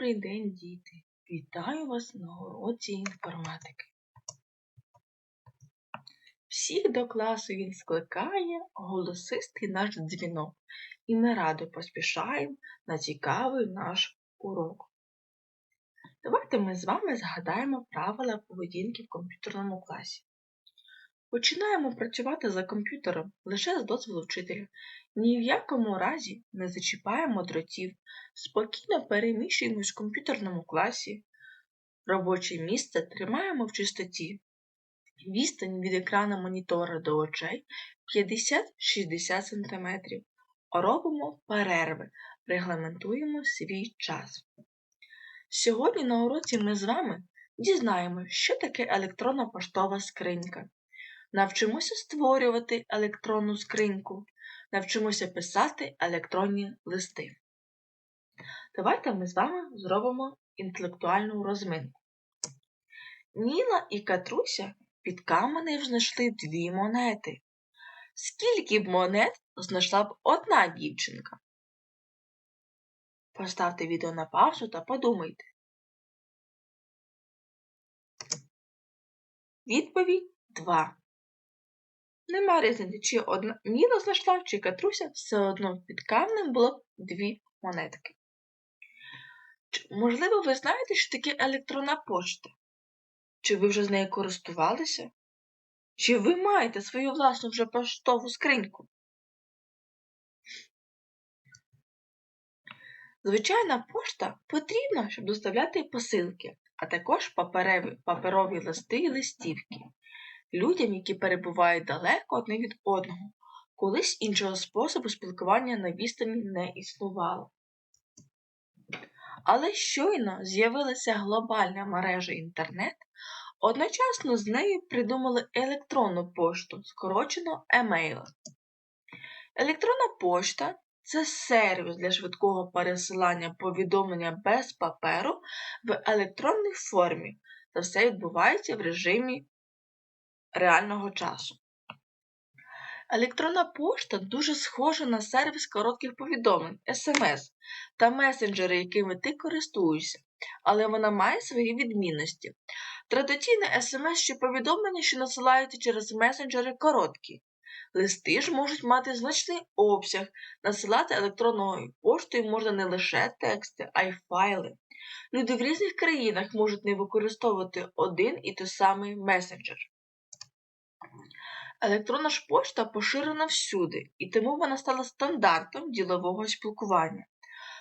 Добрий день, діти! Вітаю вас на уроці інформатики. Всіх до класу він скликає голосистий наш дзвінок, і ми радо поспішаємо на цікавий наш урок. Давайте ми з вами згадаємо правила поведінки в комп'ютерному класі. Починаємо працювати за комп'ютером лише з дозволу вчителя. Ні в якому разі не зачіпаємо дротів, спокійно переміщуємось в комп'ютерному класі. Робоче місце тримаємо в чистоті. Відстань від екрану монітора до очей 50-60 см. Робимо перерви, регламентуємо свій час. Сьогодні на уроці ми з вами дізнаємося, що таке електронна поштова скринька. Навчимося створювати електронну скриньку, навчимося писати електронні листи. Давайте ми з вами зробимо інтелектуальну розминку. Ніла і Катруся під каменем знайшли дві монети. Скільки б монет знайшла б одна дівчинка? Поставте відео на паузу та подумайте. Відповідь 2. Нема різниці, чи одна Ніна знайшла, чи Катруся, все одно під камнем було дві монетки. Можливо, ви знаєте, що таке електронна пошта? Чи ви вже з нею користувалися? Чи ви маєте свою власну вже поштову скриньку? Звичайна пошта потрібна, щоб доставляти посилки, а також паперові, паперові листи і листівки людям, які перебувають далеко одне від одного. Колись іншого способу спілкування на відстані не існувало. Але щойно з'явилася глобальна мережа інтернет, одночасно з нею придумали електронну пошту, скорочено емейл. Електронна пошта це сервіс для швидкого пересилання повідомлення без паперу в електронній формі. Це все відбувається в режимі реального часу. Електронна пошта дуже схожа на сервіс коротких повідомлень SMS та месенджери, якими ти користуєшся, але вона має свої відмінності. Традиційне SMS чи повідомлення, що насилаються через месенджери короткі. Листи ж можуть мати значний обсяг, насилати електронною поштою можна не лише тексти, а й файли. Люди в різних країнах можуть не використовувати один і той самий месенджер. Електронна ж пошта поширена всюди, і тому вона стала стандартом ділового спілкування.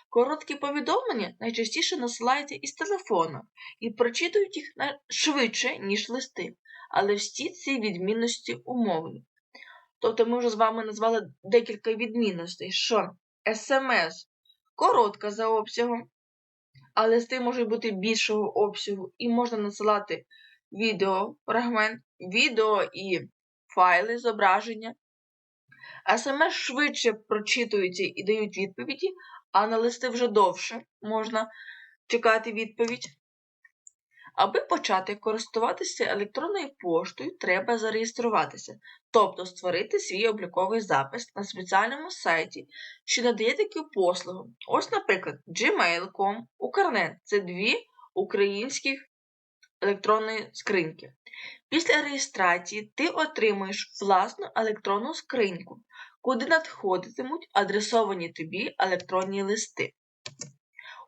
Короткі повідомлення найчастіше насилаються із телефону і прочитують їх швидше, ніж листи, але всі ці відмінності умовні. Тобто ми вже з вами назвали декілька відмінностей, що СМС коротка за обсягом, а листи можуть бути більшого обсягу, і можна насилати відео, фрагмент, відео і файли, зображення. СМС швидше прочитуються і дають відповіді, а на листи вже довше можна чекати відповідь. Аби почати користуватися електронною поштою, треба зареєструватися, тобто створити свій обліковий запис на спеціальному сайті, що надає таку послугу. Ось, наприклад, gmail.com, Укрнет це дві українських електронної скриньки. Після реєстрації ти отримуєш власну електронну скриньку, куди надходитимуть адресовані тобі електронні листи.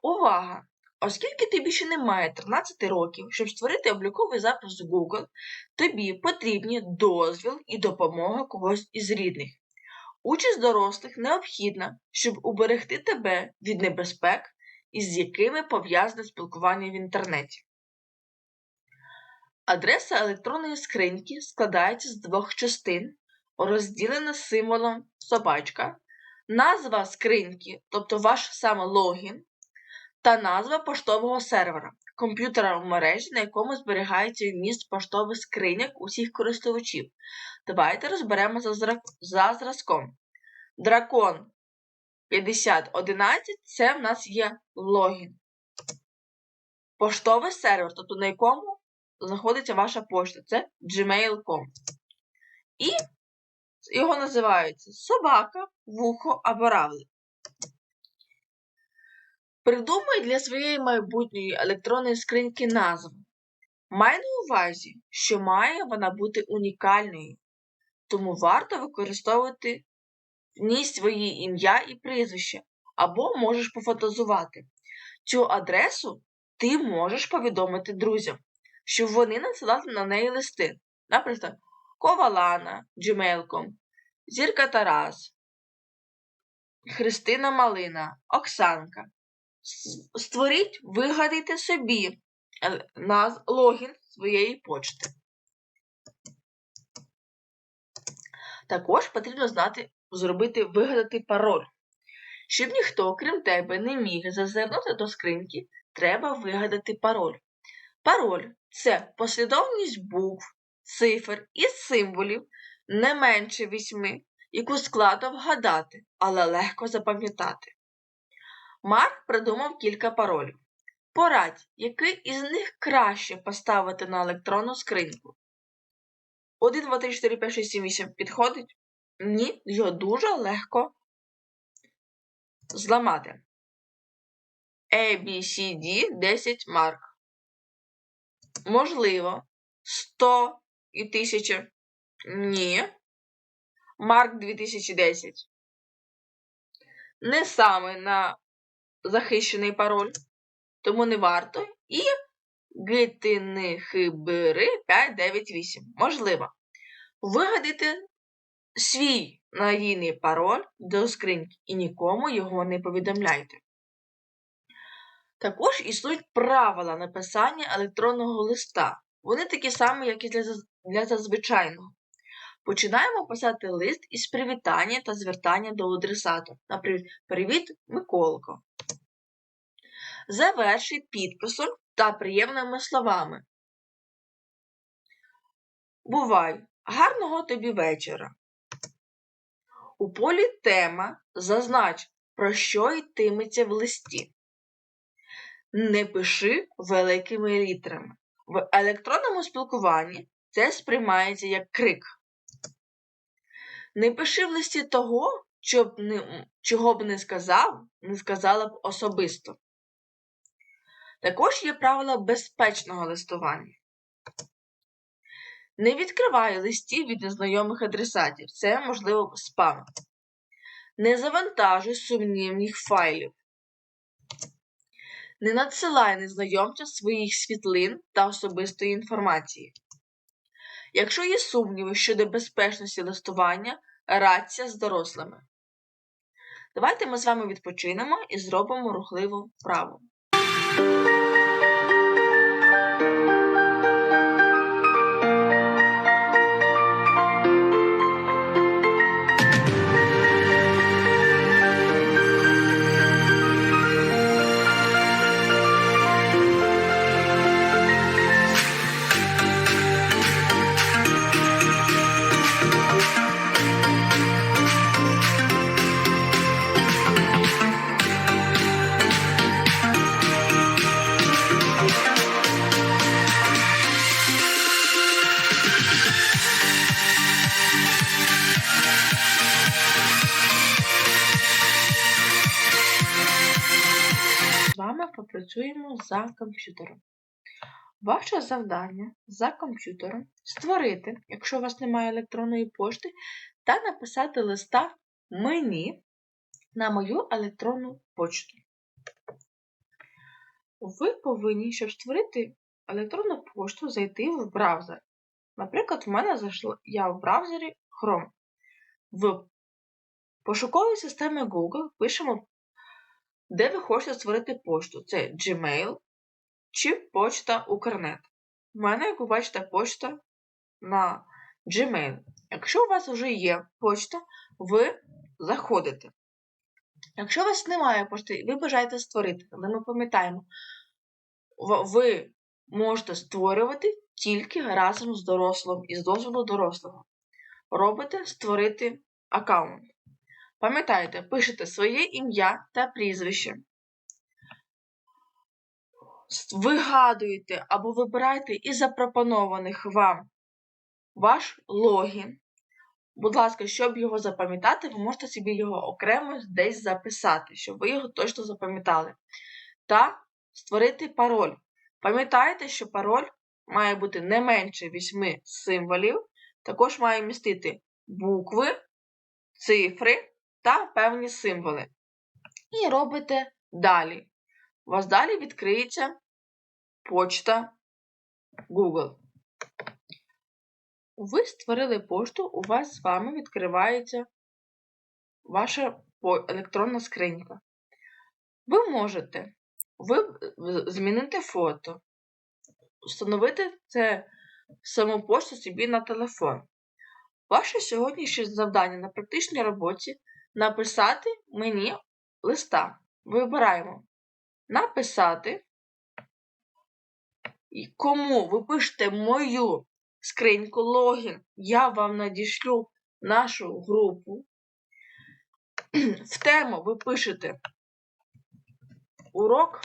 Увага! Оскільки тобі ще немає 13 років, щоб створити обліковий запис в Google, тобі потрібні дозвіл і допомога когось із рідних. Участь дорослих необхідна, щоб уберегти тебе від небезпек, із якими пов'язане спілкування в інтернеті. Адреса електронної скриньки складається з двох частин, розділена символом собачка, назва скриньки, тобто ваш саме логін, та назва поштового сервера, комп'ютера в мережі, на якому зберігається вміст поштових скриньок усіх користувачів. Давайте розберемо за, зра... за зразком. Дракон 5011 це в нас є логін. Поштовий сервер, тобто на якому знаходиться ваша пошта. Це gmail.com. І його називають собака, вухо або равлик. Придумай для своєї майбутньої електронної скриньки назву. Май на увазі, що має вона бути унікальною, тому варто використовувати в ній своє ім'я і прізвище, або можеш пофантазувати. Цю адресу ти можеш повідомити друзям, щоб вони надсилали на неї листи. Наприклад, Ковалана Gmail.com, Зірка Тарас, Христина Малина, Оксанка. Створіть, вигадайте собі е, наз- логін своєї почти. Також потрібно знати, зробити, вигадати пароль. Щоб ніхто, крім тебе, не міг зазирнути до скриньки, треба вигадати пароль. Пароль це послідовність букв, цифр і символів не менше вісьми, яку складно вгадати, але легко запам'ятати. Марк придумав кілька паролів. Порадь, який із них краще поставити на електронну скриньку. 1, 2, 3, 4, 5, 6, 7, 8 підходить? Ні, його дуже легко зламати. A, B, C, D 10 марк. Можливо, 100 і 1000. Ні. Марк 2010. Не саме на захищений пароль, тому не варто. І гитинихибири 598. Можливо. Вигадайте свій надійний пароль до скриньки і нікому його не повідомляйте. Також існують правила написання електронного листа. Вони такі самі, як і для, для зазвичайного. Починаємо писати лист із привітання та звертання до адресата. Наприклад, Привіт, Миколко. Завершуй підписом та приємними словами. Бувай! Гарного тобі вечора! У полі тема зазнач, про що йтиметься в листі. Не пиши великими літерами. В електронному спілкуванні це сприймається як крик. Не пиши в листі того, чого б не сказав, не сказала б особисто. Також є правила безпечного листування. Не відкривай листів від незнайомих адресатів. Це можливо спам. Не завантажуй сумнівних файлів. Не надсилай незнайомцям своїх світлин та особистої інформації. Якщо є сумніви щодо безпечності листування, радься з дорослими. Давайте ми з вами відпочинемо і зробимо рухливу вправу. Вами попрацюємо за комп'ютером. Ваше завдання за комп'ютером створити, якщо у вас немає електронної пошти, та написати листа мені на мою електронну почту. Ви повинні, щоб створити електронну пошту, зайти в браузер. Наприклад, в мене зайшла я в браузері Chrome. В пошуковій системі Google пишемо, де ви хочете створити пошту. Це Gmail чи почта Укрнет. У мене, як ви бачите, почта на Gmail. Якщо у вас вже є почта, ви заходите. Якщо у вас немає пошти, ви бажаєте створити, але ми пам'ятаємо, ви можете створювати тільки разом з дорослим і з дозволу дорослого. Робите створити аккаунт. Пам'ятайте, пишете своє ім'я та прізвище. Вигадуєте або вибираєте із запропонованих вам ваш логін. Будь ласка, щоб його запам'ятати, ви можете собі його окремо десь записати, щоб ви його точно запам'ятали. та створити пароль. Пам'ятайте, що пароль має бути не менше 8 символів, також має містити букви, цифри та певні символи. І робите далі. У вас далі відкриється почта Google. Ви створили пошту, у вас з вами відкривається ваша електронна скринька. Ви можете змінити фото, встановити це саму пошту собі на телефон. Ваше сьогоднішнє завдання на практичній роботі написати мені листа. Вибираємо написати. І кому ви пишете мою скриньку логін, я вам надішлю нашу групу. В тему ви пишете урок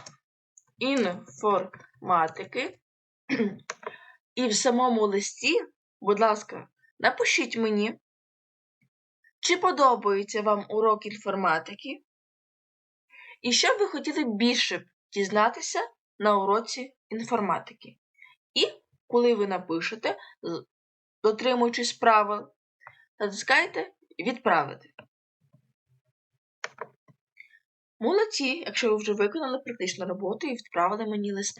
інформатики. І в самому листі, будь ласка, напишіть мені, чи подобається вам урок інформатики, і що ви хотіли більше дізнатися на уроці інформатики. І коли ви напишете, дотримуючись правил, натискайте відправити. Молодці, якщо ви вже виконали практичну роботу і відправили мені лист.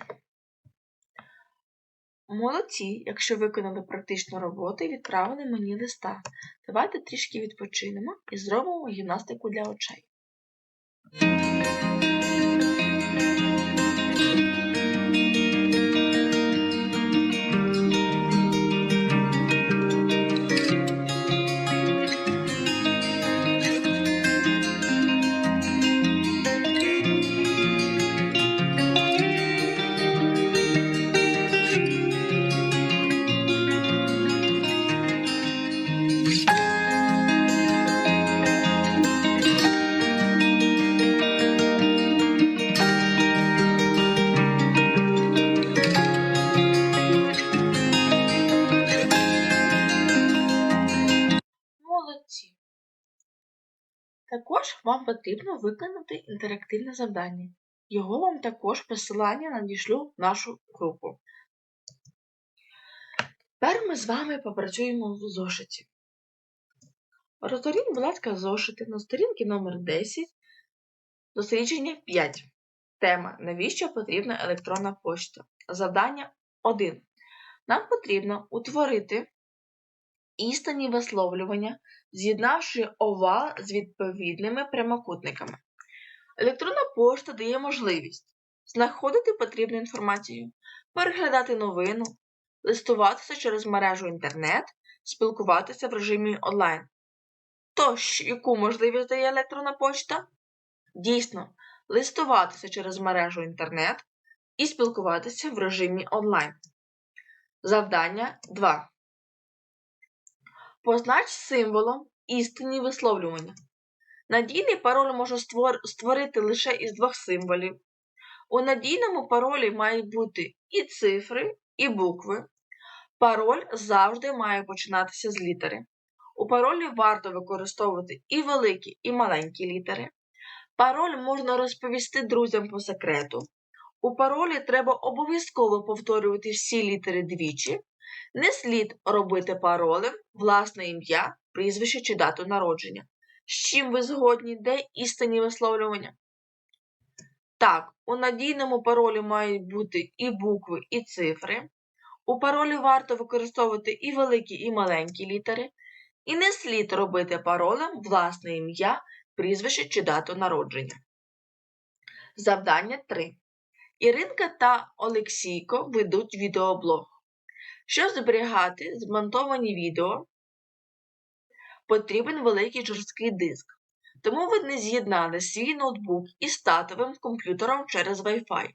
Молодці, якщо виконали практичну роботу і відправили мені листа. Давайте трішки відпочинемо і зробимо гімнастику для очей. Також вам потрібно виконати інтерактивне завдання. Його вам також посилання надішлю в нашу групу. Тепер ми з вами попрацюємо в зошиті. Розгорніть, будь ласка, зошити на сторінці номер 10, дослідження 5. Тема Навіщо потрібна електронна пошта? Завдання 1. Нам потрібно утворити істинні висловлювання, з'єднавши овал з відповідними прямокутниками. Електронна пошта дає можливість знаходити потрібну інформацію, переглядати новину, листуватися через мережу інтернет, спілкуватися в режимі онлайн. Тож, яку можливість дає електронна пошта? Дійсно, листуватися через мережу інтернет і спілкуватися в режимі онлайн. Завдання 2. Познач символом істинні висловлювання. Надійний пароль створ- створити лише із двох символів. У надійному паролі мають бути і цифри, і букви. Пароль завжди має починатися з літери. У паролі варто використовувати і великі, і маленькі літери. Пароль можна розповісти друзям по секрету. У паролі треба обов'язково повторювати всі літери двічі. Не слід робити паролем власне ім'я, прізвище чи дату народження. З чим ви згодні, де істинні висловлювання? Так, у надійному паролі мають бути і букви, і цифри. У паролі варто використовувати і великі, і маленькі літери. І не слід робити паролем власне ім'я, прізвище чи дату народження. Завдання 3. Іринка та Олексійко ведуть відеоблог. Щоб зберігати змонтовані відео, потрібен великий жорсткий диск. Тому ви не з'єднали свій ноутбук із статовим комп'ютером через Wi-Fi.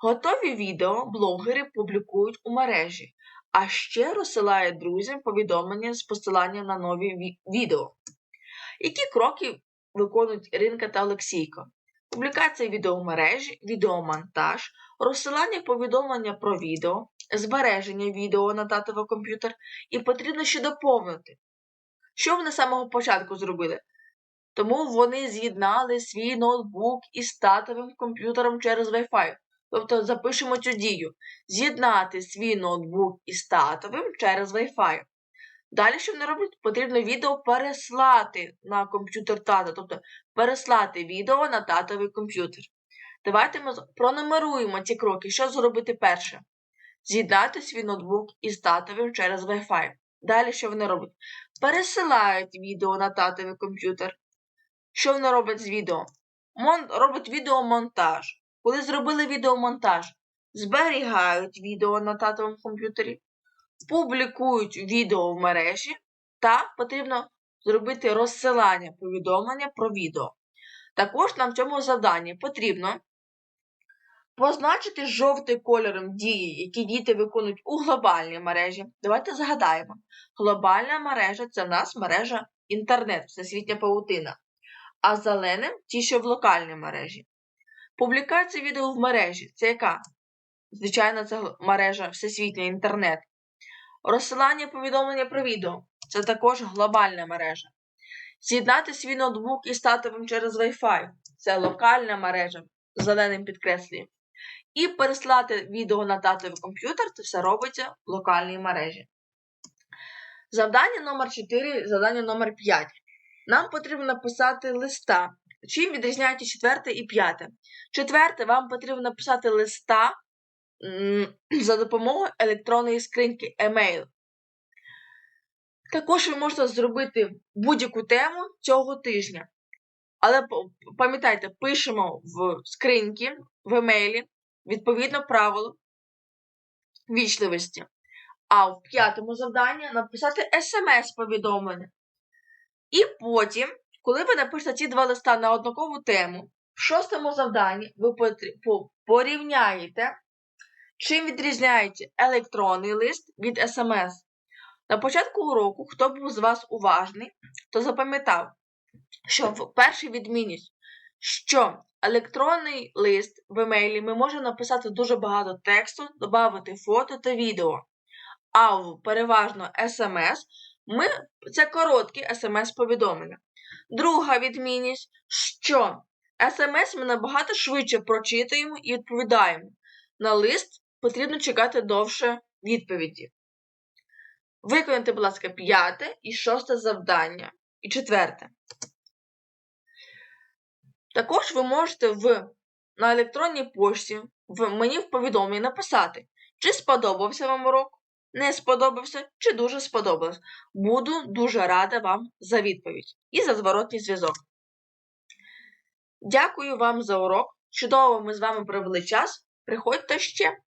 Готові відео блогери публікують у мережі, а ще розсилають друзям повідомлення з посиланням на нові ві- відео. Які кроки виконують Іринка та Олексійко? Публікація відео в мережі, відеомонтаж, розсилання повідомлення про відео, збереження відео на датовий комп'ютер і потрібно ще доповнити. Що вони з самого початку зробили? Тому вони з'єднали свій ноутбук із статовим комп'ютером через Wi-Fi. Тобто запишемо цю дію: з'єднати свій ноутбук із статовим через Wi-Fi. Далі, що вони роблять, потрібно відео переслати на комп'ютер тата, тобто переслати відео на татовий комп'ютер. Давайте ми пронумеруємо ці кроки. Що зробити перше? З'єднати свій ноутбук із татовим через Wi-Fi. Далі що вони роблять? Пересилають відео на татовий комп'ютер. Що вони роблять з відео? Мон... Роблять відеомонтаж. Коли зробили відеомонтаж, зберігають відео на татовому комп'ютері, публікують відео в мережі та потрібно зробити розсилання повідомлення про відео. Також нам в цьому завданні потрібно позначити жовтим кольором дії, які діти виконують у глобальній мережі. Давайте згадаємо. Глобальна мережа це в нас мережа інтернет, всесвітня паутина, а зеленим ті, що в локальній мережі. Публікація відео в мережі це яка? Звичайно, це мережа всесвітня інтернет. Розсилання повідомлення про відео це також глобальна мережа. З'єднати свій ноутбук із татовим через Wi-Fi це локальна мережа, зеленим підкреслюю. І переслати відео на татовий комп'ютер це все робиться в локальній мережі. Завдання номер 4, завдання номер 5. Нам потрібно написати листа. Чим відрізняється четверте і п'яте? Четверте, вам потрібно написати листа за допомогою електронної скриньки емейл. Також ви можете зробити будь-яку тему цього тижня. Але пам'ятайте, пишемо в скриньки, в емейлі, відповідно правилу вічливості. А в п'ятому завданні написати смс-повідомлення. І потім, коли ви напишете ці два листа на однакову тему, в шостому завданні ви порівняєте, чим відрізняється електронний лист від смс. На початку уроку, хто був з вас уважний, то запам'ятав, що в перший відмінність, що електронний лист в емейлі ми можемо написати дуже багато тексту, додати фото та відео. А в переважно смс ми це короткі смс-повідомлення. Друга відмінність, що смс ми набагато швидше прочитуємо і відповідаємо. На лист потрібно чекати довше відповіді. Виконайте, будь ласка, п'яте і шосте завдання. І четверте. Також ви можете в, на електронній пошті в мені в повідомленні написати, чи сподобався вам урок, не сподобався, чи дуже сподобався. Буду дуже рада вам за відповідь і за зворотній зв'язок. Дякую вам за урок. Чудово ми з вами провели час. Приходьте ще.